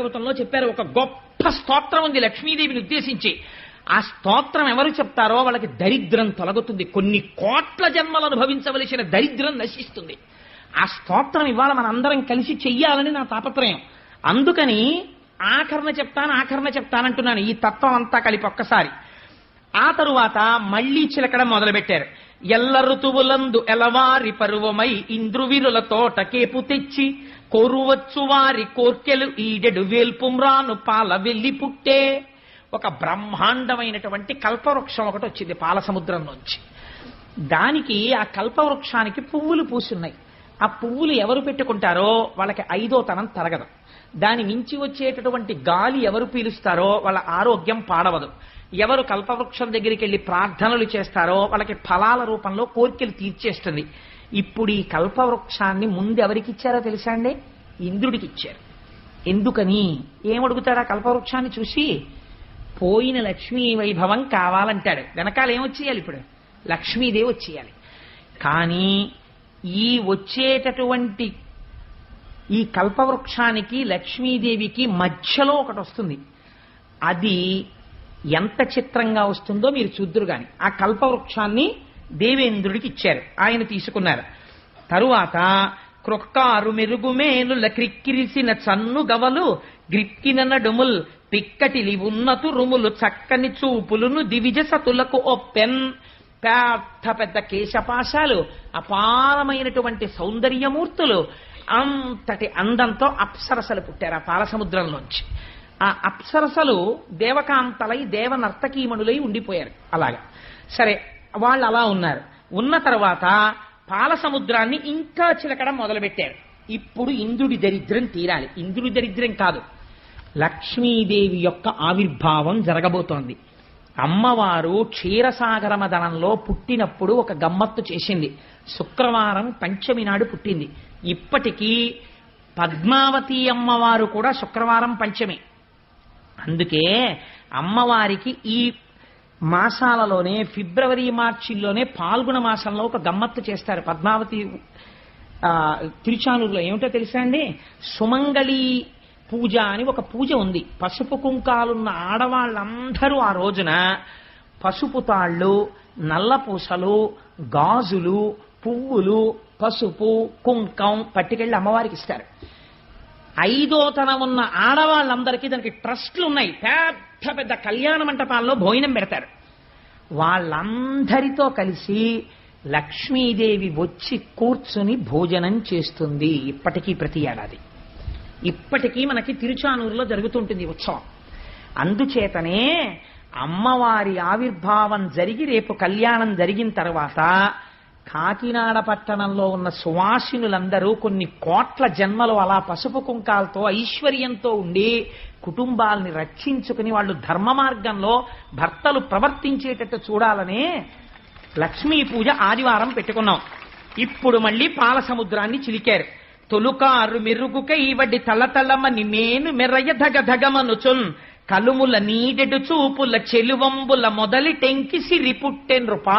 భాగవతంలో చెప్పారు ఒక గొప్ప స్తోత్రం ఉంది లక్ష్మీదేవిని ఉద్దేశించి. ఆ స్తోత్రం ఎవరు చెప్తారో వాళ్ళకి దరిద్రం తొలగుతుంది. కొన్ని కోట్ల జన్మలు అనుభవించవలసిన దరిద్రం నశిస్తుంది. ఆ స్తోత్రం ఇవాళ మనందరం కలిసి చెయ్యాలని నా తాపత్రయం. అందుకని ఆఖరణ చెప్తాను ఆఖరణ చెప్తానంటున్నాను ఈ తత్వం అంతా కలిపి ఒక్కసారి. ఆ తరువాత మళ్ళీ చిలకడం మొదలుపెట్టారు. ఎల్ల ఋతువులందు ఎలవారి పరువమై ఇంద్రువిరుల తోట కేపు తెచ్చి కోరువచ్చు వారి కోర్కెలు ఈడెడు వేల్పుమ్రాను పాల వెల్లి పుట్టే. ఒక బ్రహ్మాండమైనటువంటి కల్పవృక్షం ఒకటి వచ్చింది పాల సముద్రం నుంచి. దానికి ఆ కల్పవృక్షానికి పువ్వులు పూసున్నాయి. ఆ పువ్వులు ఎవరు పెట్టుకుంటారో వాళ్ళకి ఐదో తనం తరగదు. దాని మించి వచ్చేటటువంటి గాలి ఎవరు పీలుస్తారో వాళ్ళ ఆరోగ్యం పాడవదు. ఎవరు కల్పవృక్షం దగ్గరికి వెళ్ళి ప్రార్థనలు చేస్తారో వాళ్ళకి ఫలాల రూపంలో కోరికలు తీర్చేస్తుంది. ఇప్పుడు ఈ కల్పవృక్షాన్ని ముందు ఎవరికి ఇచ్చారో తెలుసా అండి? ఇంద్రుడికి ఇచ్చారు. ఎందుకని? ఏమడుగుతాడు ఆ కల్పవృక్షాన్ని చూసి? పోయిన లక్ష్మీ వైభవం కావాలంటాడు. వెనకాల ఏమొచ్చేయాలి ఇప్పుడు? లక్ష్మీదేవి వచ్చేయాలి. కానీ ఈ వచ్చేటటువంటి ఈ కల్పవృక్షానికి లక్ష్మీదేవికి మధ్యలో ఒకటి వస్తుంది. అది ఎంత చిత్రంగా వస్తుందో మీరు చూద్దురు గాని. ఆ కల్పవృక్షాన్ని దేవేంద్రుడికి ఇచ్చారు. ఆయన తీసుకున్నారు. తరువాత క్రొక్కారు మెరుగుమేనుల క్రిక్కిరిసిన చన్ను గవలు గ్రిక్కిన నడుముల్ పిక్కటిలి ఉన్నతు రుములు చక్కని చూపులును దివిజ సతులకు ఒప్పెన్. పెద్ద పెద్ద కేశపాశాలు అపారమైనటువంటి సౌందర్యమూర్తులు అంతటి అందంతో అప్సరసలు పుట్టారు ఆ పాలసముద్రంలోంచి. ఆ అప్సరసలు దేవకాంతలై దేవ నర్తకీమణులై ఉండిపోయారు అలాగా. సరే వాళ్ళు అలా ఉన్నారు. ఉన్న తర్వాత పాలసముద్రాన్ని ఇంకా చిలకడం మొదలుపెట్టారు. ఇప్పుడు ఇంద్రుడి దరిద్రం తీరాలి. ఇంద్రుడి దరిద్రం కాదు. లక్ష్మీదేవి యొక్క ఆవిర్భావం జరగబోతోంది. అమ్మవారు క్షీరసాగర మదనంలో పుట్టినప్పుడు ఒక గమ్మత్తు చేసింది. శుక్రవారం పంచమి నాడు పుట్టింది. ఇప్పటికీ పద్మావతి అమ్మవారు కూడా శుక్రవారం పంచమి. అందుకే అమ్మవారికి ఈ మాసాలలోనే ఫిబ్రవరి మార్చిల్లోనే పాల్గొన మాసంలో ఒక గమ్మత్తు చేస్తారు. పద్మావతి తిరుచానూరులో ఏమిటో తెలుసా అండి? సుమంగళి పూజ అని ఒక పూజ ఉంది. పసుపు కుంకాలున్న ఆడవాళ్ళందరూ ఆ రోజున పసుపు తాళ్ళు నల్ల పూసలు గాజులు పువ్వులు పసుపు కుంకం పట్టుకెళ్ళి అమ్మవారికి ఇస్తారు. ఐదో తనం ఉన్న ఆడవాళ్ళందరికీ దానికి ట్రస్ట్లు ఉన్నాయి పెద్ద పెద్ద కళ్యాణ మంటపాల్లో భోజనం పెడతారు. వాళ్ళందరితో కలిసి లక్ష్మీదేవి వచ్చి కూర్చుని భోజనం చేస్తుంది ఇప్పటికీ ప్రతి ఏడాది. ఇప్పటికీ మనకి తిరుచానూరులో జరుగుతుంటుంది ఉత్సవం. అందుచేతనే అమ్మవారి ఆవిర్భావం జరిగి రేపు కళ్యాణం జరిగిన తర్వాత కాకినాడ పట్టణంలో ఉన్న సువాసినులందరూ కొన్ని కోట్ల జన్మలు అలా పసుపు కుంకాలతో ఐశ్వర్యంతో ఉండి కుటుంబాల్ని రక్షించుకుని వాళ్ళు ధర్మ మార్గంలో భర్తలు ప్రవర్తించేటట్టు చూడాలనే లక్ష్మీ పూజ ఆదివారం పెట్టుకున్నాం. ఇప్పుడు మళ్ళీ పాల సముద్రాన్ని చిలికారు. తొలుకారు మెరుగుక వడ్డి తలతలమని నేను మెర్రయ ధగ ధగమనుచున్ కలుముల నీడెడు చూపుల చెలువంబుల మొదలి టెంకి సిరి పుట్టెన్రుపా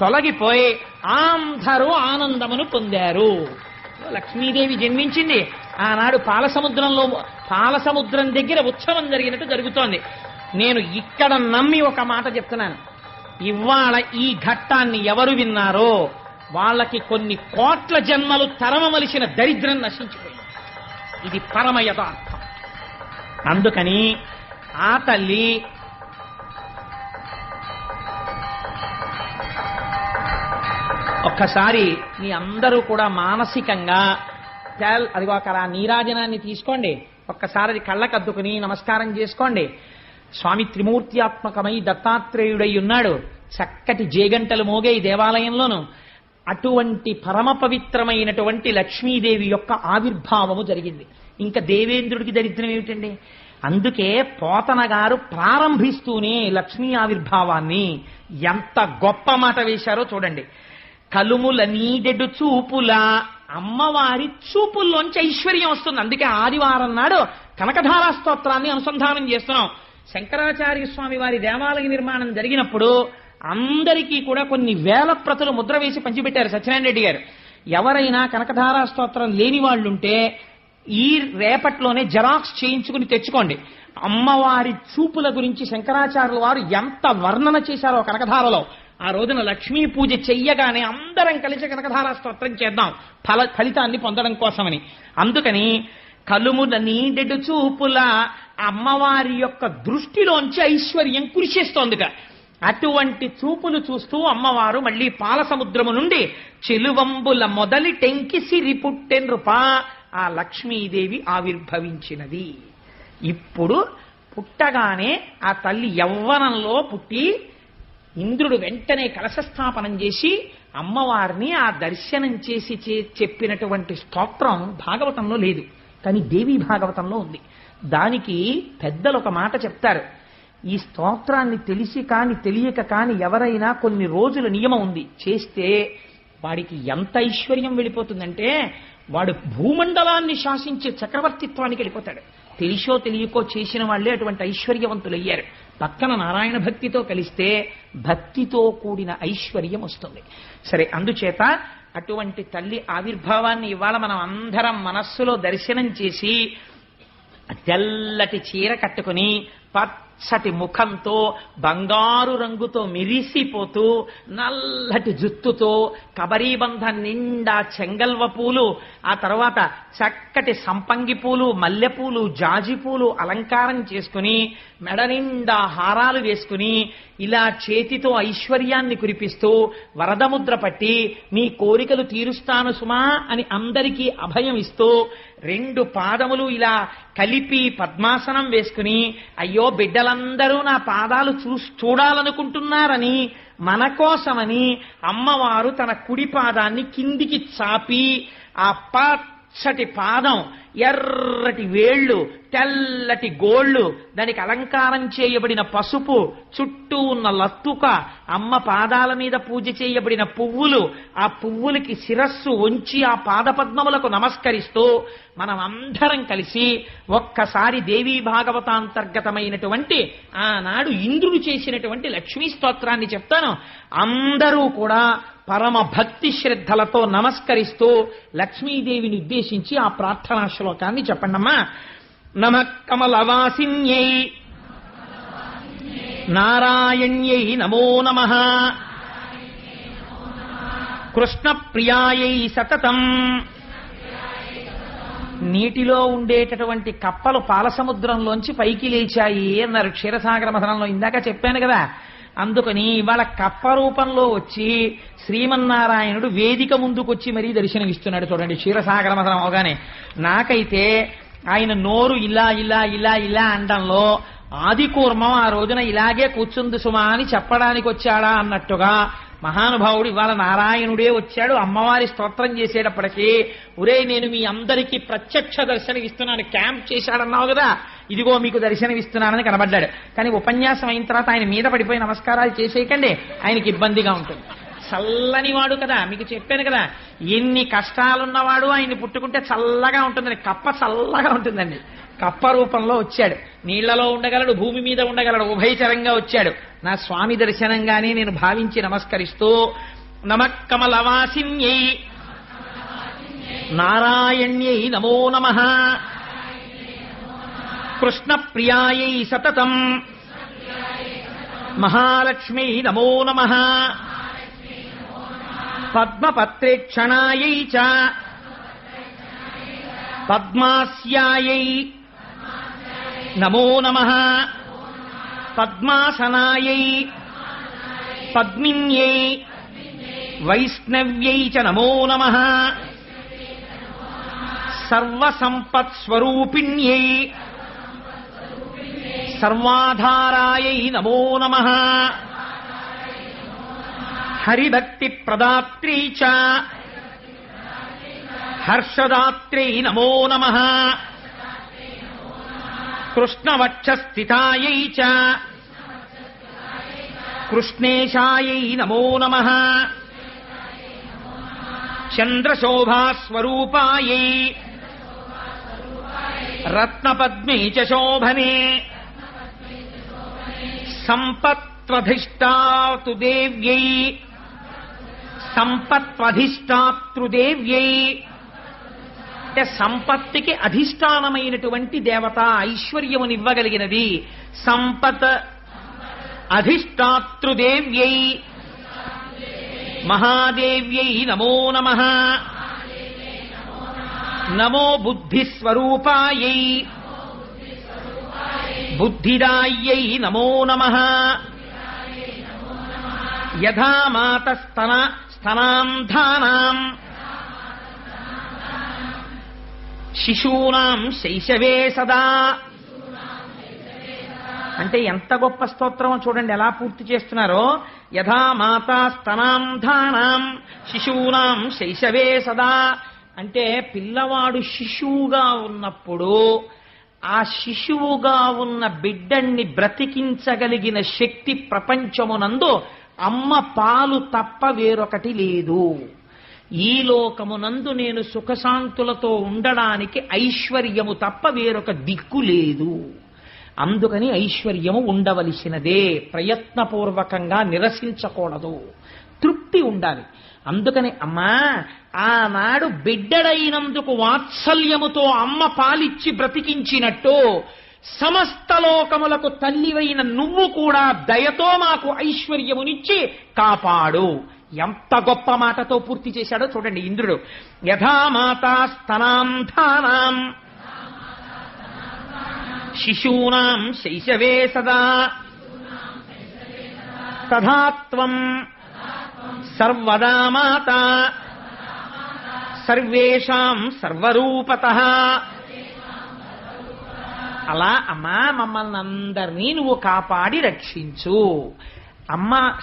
తొలగిపోయి అందరూ ఆనందమును పొందారు. లక్ష్మీదేవి జన్మించింది. ఆనాడు పాలసముద్రంలో పాలసముద్రం దగ్గర ఉత్సవం జరిగినట్టు జరుగుతోంది. నేను ఇక్కడ నమ్మి ఒక మాట చెప్తున్నాను. ఇవాళ ఈ ఘట్టాన్ని ఎవరు విన్నారో వాళ్ళకి కొన్ని కోట్ల జన్మలు తరమవలసిన దరిద్రం నశించిపోయింది. ఇది పరమ యథార్థం అందుకని ఆ తల్లి ఒక్కసారి మీ అందరూ కూడా మానసికంగా తెల్ అదిగో అక్కడ నీరాజనాన్ని తీసుకోండి. ఒక్కసారి అది కళ్ళకద్దుకుని నమస్కారం చేసుకోండి. స్వామి త్రిమూర్త్యాత్మకమై దత్తాత్రేయుడై ఉన్నాడు. చక్కటి జేగంటలు మోగే ఈ దేవాలయంలోను. అటువంటి పరమ పవిత్రమైనటువంటి లక్ష్మీదేవి యొక్క ఆవిర్భావము జరిగింది. ఇంకా దేవేంద్రుడికి దరిద్రం ఏమిటండి? అందుకే పోతన గారు ప్రారంభిస్తూనే లక్ష్మీ ఆవిర్భావాన్ని ఎంత గొప్ప మాట వేశారో చూడండి. కలుముల నీడెడు చూపుల అమ్మవారి చూపుల్లోంచి ఐశ్వర్యం వస్తుంది. అందుకే ఆదివారం నాడు కనకధారా స్తోత్రాన్ని అనుసంధానం చేస్తున్నాం. శంకరాచార్య స్వామి వారి దేవాలయ నిర్మాణం జరిగినప్పుడు అందరికీ కూడా కొన్ని వేల ప్రతులు ముద్ర వేసి పంచిపెట్టారు సత్యనారాయణ రెడ్డి గారు. ఎవరైనా కనకధారా స్తోత్రం లేని వాళ్ళుంటే ఈ రేపట్లోనే జెరాక్స్ చేయించుకుని తెచ్చుకోండి. అమ్మవారి చూపుల గురించి శంకరాచార్యుల వారు ఎంత వర్ణన చేశారో కనకధారలో. ఆ రోజున లక్ష్మీ పూజ చెయ్యగానే అందరం కలిసి కనకధారా స్తోత్రం చేద్దాం. ఫల ఫలితాన్ని పొందడం కోసమని. అందుకని కలుముల నీడెడు చూపుల అమ్మవారి యొక్క దృష్టిలోంచి ఐశ్వర్యం కురిసేస్తోందిట. అటువంటి చూపులు చూస్తూ అమ్మవారు మళ్ళీ పాల సముద్రము నుండి చెలువంబుల మొదలి టెంకి సిరి ఆ లక్ష్మీదేవి ఆవిర్భవించినది. ఇప్పుడు పుట్టగానే ఆ తల్లి యవ్వనంలో పుట్టి ఇంద్రుడు వెంటనే కలశస్థాపనం చేసి అమ్మవారిని ఆ దర్శనం చేసి చే- చెప్పినటువంటి స్తోత్రం భాగవతంలో లేదు. కానీ దేవి భాగవతంలో ఉంది. దానికి పెద్దలు ఒక మాట చెప్తారు. ఈ స్తోత్రాన్ని తెలిసి కాని తెలియక కాని ఎవరైనా కొన్ని రోజుల నియమం ఉంది. చేస్తే వాడికి ఎంత ఐశ్వర్యం వెళ్ళిపోతుందంటే వాడు భూమండలాన్ని శాసించే చక్రవర్తిత్వానికి వెళ్ళిపోతాడు. తెలిసో తెలియకో చేసిన వాళ్ళే అటువంటి ఐశ్వర్యవంతులయ్యారు. పక్కన నారాయణ భక్తితో కలిస్తే భక్తితో కూడిన ఐశ్వర్యం వస్తుంది. సరే అందుచేత అటువంటి తల్లి ఆవిర్భావాన్ని ఇవాళ మనం అందరం మనస్సులో దర్శనం చేసి తెల్లటి చీర కట్టుకుని పచ్చటి ముఖంతో బంగారు రంగుతో మిరిసిపోతూ నల్లటి జుత్తుతో కబరీబంధ నిండా చెంగల్వ పూలు ఆ తర్వాత చక్కటి సంపంగి పూలు మల్లెపూలు జాజి పూలు అలంకారం చేసుకుని మెడ నిండా హారాలు వేసుకుని ఇలా చేతితో ఐశ్వర్యాన్ని కురిపిస్తూ వరదముద్ర పట్టి నీ కోరికలు తీరుస్తాను సుమా అని అందరికీ అభయం ఇస్తూ రెండు పాదములు ఇలా కలిపి పద్మాసనం వేసుకుని అయ్యో ప్రజలందరూ నా పాదాలు చూ చూడాలనుకుంటున్నారని మన కోసమని అమ్మవారు తన కుడి పాదాన్ని కిందికి చాపి ఆ పచ్చటి పాదం ఎర్రటి వేళ్ళు తెల్లటి గోళ్ళు దానికి అలంకారం చేయబడిన పసుపు చుట్టూ ఉన్న లత్తుక అమ్మ పాదాల మీద పూజ చేయబడిన పువ్వులు ఆ పువ్వులకి శిరస్సు ఉంచి ఆ పాదపద్మములకు నమస్కరిస్తూ మనం అందరం కలిసి ఒక్కసారి దేవీ భాగవతాంతర్గతమైనటువంటి ఆనాడు ఇంద్రుడు చేసినటువంటి లక్ష్మీ స్తోత్రాన్ని చెప్తాను. అందరూ కూడా పరమ భక్తి శ్రద్ధలతో నమస్కరిస్తూ లక్ష్మీదేవిని ఉద్దేశించి ఆ ప్రార్థనా శ్లోకాన్ని చెప్పండమ్మా. నమ కమలవాసిన్యై నారాయణ్యై నమో నమ కృష్ణప్రియాయై సతతం నీటిలో ఉండేటటువంటి కప్పలు పాలసముద్రంలోంచి పైకి లేచాయి అన్నారు క్షీరసాగర మథనంలో ఇందాక చెప్పాను కదా అందుకని ఇవాళ కప్ప రూపంలో వచ్చి శ్రీమన్నారాయణుడు వేదిక ముందుకొచ్చి మరీ దర్శనమిస్తున్నాడు చూడండి క్షీరసాగర మథనం అవగానే. నాకైతే ఆయన నోరు ఇలా ఇలా ఇలా ఇలా అనడంలో ఆది కూర్మం ఆ రోజున ఇలాగే కూర్చుంది సుమా అని చెప్పడానికి వచ్చాడా అన్నట్టుగా మహానుభావుడు ఇవాళ నారాయణుడే వచ్చాడు. అమ్మవారి స్తోత్రం చేసేటప్పటికీ ఒరే నేను మీ అందరికీ ప్రత్యక్ష దర్శనమిస్తున్నాను క్యాంప్ చేశాడన్నావు కదా. ఇదిగో మీకు దర్శనమిస్తున్నానని కనబడ్డాడు. కానీ ఉపన్యాసం అయిన తర్వాత ఆయన మీద పడిపోయి నమస్కారాలు చేసేయకండి. ఆయనకి ఇబ్బందిగా ఉంటుంది. చల్లని వాడు కదా మీకు చెప్పాను కదా. ఎన్ని కష్టాలున్నవాడు ఆయన్ని పుట్టుకుంటే చల్లగా ఉంటుందని కప్ప చల్లగా ఉంటుందండి. కప్ప రూపంలో వచ్చాడు. నీళ్ళలో ఉండగలడు భూమి మీద ఉండగలడు ఉభయచరంగా వచ్చాడు. నా స్వామి దర్శనంగానే నేను భావించి నమస్కరిస్తూ నమక్కమలవాసిన్యై నారాయణ్యై నమో నమ. కృష్ణప్రియాయై సతతం. మహాలక్ష్మీ నమో నమ. పద్మపత్రేక్షణాయై చ. పద్మాస్యాయై. నమో నమ. పద్మాసనాయై. పద్మిన్యై. వైష్ణవ్యై చ నమో నమ. సర్వసంపత్స్వరూపిణ్యై. సర్వాధారాయై నమో నమ. హరిభక్తి ప్రదాత్రీ చ హర్షదాత్రై నమో నమ కృష్ణవక్షస్థితాయై చ కృష్ణేశాయై నమో నమ చంద్రశోభాస్వరూపాయై రత్నపద్మై చ శోభనే సంపత్వధిష్టాతు దేవ్యై సంపత్వధిష్టాతృదేవ్యై. అంటే సంపత్తికి అధిష్టానమైనటువంటి దేవత ఐశ్వర్యమునివ్వగలిగినది. సంపత్ అధిష్టాతృదేవ్యై. మహాదేవ్యై నమో నమ. నమో బుద్ధిస్వరూపాయై. బుద్ధిదాయ్యై నమో నమ. యథా మాతస్తన స్తనాంధానాం శిశూనాం శైశవే సదా. అంటే ఎంత గొప్ప స్తోత్రమో చూడండి ఎలా పూర్తి చేస్తున్నారో. యథా మాతా స్తనాంధానాం శిశూనాం శైశవే సదా. అంటే పిల్లవాడు శిశువుగా ఉన్నప్పుడు ఆ శిశువుగా ఉన్న బిడ్డన్ని బ్రతికించగలిగిన శక్తి ప్రపంచమునందు అమ్మ పాలు తప్ప వేరొకటి లేదు. ఈ లోకమునందు నేను సుఖశాంతులతో ఉండడానికి ఐశ్వర్యము తప్ప వేరొక దిక్కు లేదు. అందుకని ఐశ్వర్యము ఉండవలసినదే. ప్రయత్నపూర్వకంగా నిరసించకూడదు. తృప్తి ఉండాలి. అందుకని అమ్మా ఆనాడు బిడ్డడైనందుకు వాత్సల్యముతో అమ్మ పాలిచ్చి బ్రతికించినట్టు సమస్త లోకములకు తల్లివైన నువ్వు కూడా దయతో మాకు ఐశ్వర్యమునిచ్చి కాపాడు. ఎంత గొప్ప మాటతో పూర్తి చేశాడో చూడండి ఇంద్రుడు. యథామాత స్తనాంధానాం శిశూనాం శైశవే సదా. తథాత్వం సర్వదా మాత. సర్వేషాం సర్వరూపత. అలా అమ్మా మమ్మల్ని అందరినీ నువ్వు కాపాడి రక్షించు. అమ్మ